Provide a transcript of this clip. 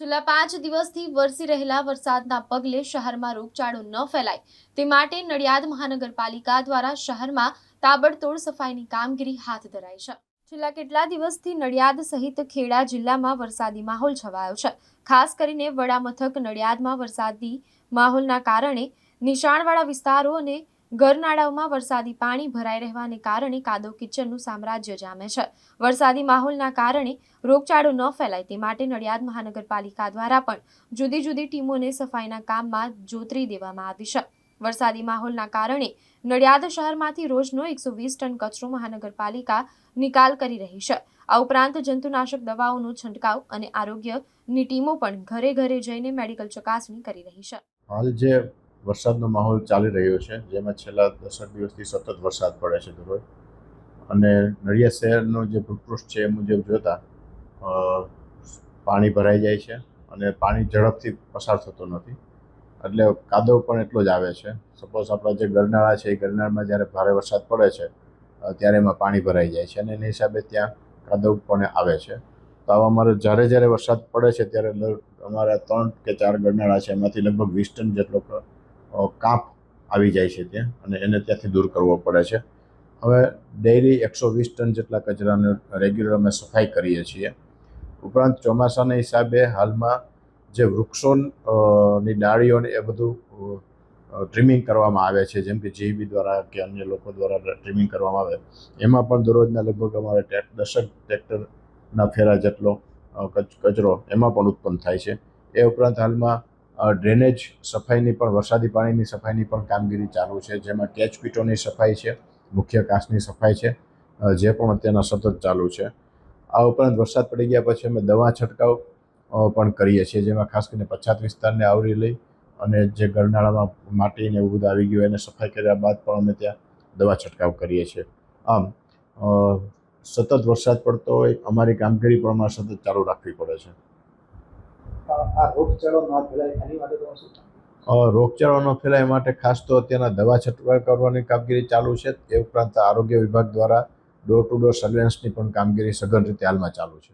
છેલ્લા પાંચ દિવસથી વરસી રહેલા વરસાદના પગલે શહેરમાં રોગચાળો ન ફેલાય. તે માટે નડિયાદ મહાનગરપાલિકા દ્વારા શહેરમાં તાબડતોડ સફાઈની કામગીરી હાથ ધરાઈ છે. છેલ્લા કેટલા દિવસથી નડિયાદ સહિત ખેડા જિલ્લામાં વરસાદી માહોલ છવાયો છે. ખાસ કરીને વડામથક નડિયાદમાં વરસાદી માહોલના કારણે નિશાણવાળા વિસ્તારો અને ગરનાળાઓમાં વરસાદી પાણી ભરાઈ રહેવાને કારણે કાદવ કિચનનું સામ્રાજ્ય જામે છે. વરસાદી માહોલના કારણે રોગચાળો ન ફેલાય તે માટે નડિયાદ મહાનગરપાલિકા દ્વારા પણ જુદી જુદી ટીમોને સફાઈના કામમાં જોતરી દેવામાં આવી છે. વરસાદી માહોલના કારણે નડિયાદ શહેરમાંથી રોજનો એકસો વીસ ટન કચરો મહાનગરપાલિકા નિકાલ કરી રહી છે. આ ઉપરાંત જંતુનાશક દવાઓનો છંટકાવ અને આરોગ્યની ટીમો પણ ઘરે ઘરે જઈને મેડિકલ ચકાસણી કરી રહી છે. હાલ જે વરસાદનો માહોલ ચાલી રહ્યો છે, જેમાં છેલ્લા દસક દિવસથી સતત વરસાદ પડે છે દરરોજ. અને નડિયાદ શહેરનો જે ભૂપૃષ્ઠ છે એ મુજબ જોતા પાણી ભરાઈ જાય છે અને પાણી ઝડપથી પસાર થતો નથી. એટલે કાદવ પણ એટલો જ આવે છે. સપોઝ આપણા જે ગરનાળા છે, એ ગરનાળામાં જ્યારે ભારે વરસાદ પડે છે ત્યારે એમાં પાણી ભરાઈ જાય છે અને એના હિસાબે ત્યાં કાદવ પણ આવે છે. તો આવા અમારે જ્યારે જ્યારે વરસાદ પડે છે, ત્યારે અમારા ત્રણ કે ચાર ગરનાળા છે, એમાંથી લગભગ વીસ ટન જેટલો કાંપ આવી જાય છે ત્યાં અને એને ત્યાંથી દૂર કરવો પડે છે. હવે ડેરી એકસો વીસ ટન જેટલા કચરાને રેગ્યુલર અમે સફાઈ કરીએ છીએ. ઉપરાંત ચોમાસાના હિસાબે હાલમાં જે વૃક્ષો ની ડાળીઓને એ બધું ટ્રીમિંગ કરવામાં આવે છે. જેમ કે જીબી દ્વારા કે અન્ય લોકો દ્વારા ટ્રીમિંગ કરવામાં આવે. એમાં પણ દરરોજના લગભગ અમારે દશક ટ્રેક્ટરના ફેરા જેટલો કચ- કચરો એમાં પણ ઉત્પન્ન થાય છે. એ ઉપરાંત હાલમાં ડ્રેનેજ સફાઈની પણ, વરસાદી પાણીની સફાઈની પણ કામગીરી ચાલુ છે, જેમાં કેચ પીટોની સફાઈ છે, મુખ્ય કાંસની સફાઈ છે જે પણ અત્યારના સતત ચાલુ છે. આ ઉપરાંત વરસાદ પડી ગયા પછી અમે દવા છંટકાવ પણ કરીએ છીએ, જેમાં ખાસ કરીને પછાત વિસ્તારને આવરી લઈ અને જે ગરનાળામાં માટી ને એવું આવી ગયું એને સફાઈ કર્યા બાદ પણ અમે ત્યાં દવા છંટકાવ કરીએ છીએ. આમ સતત વરસાદ પડતો હોય, અમારી કામગીરી પણ અમારે સતત ચાલુ રાખવી પડે છે. રોગચાળો ન ફેલાય, એની માટે તમે શું રોગચાળો ફેલાય માટે ખાસ તો અત્યારના દવા છંટકાવ કરવાની કામગીરી ચાલુ છે. એ ઉપરાંત આરોગ્ય વિભાગ દ્વારા ડોર ટુ ડોર સર્વેલન્સની પણ કામગીરી સઘન રીતે હાલમાં ચાલુ છે.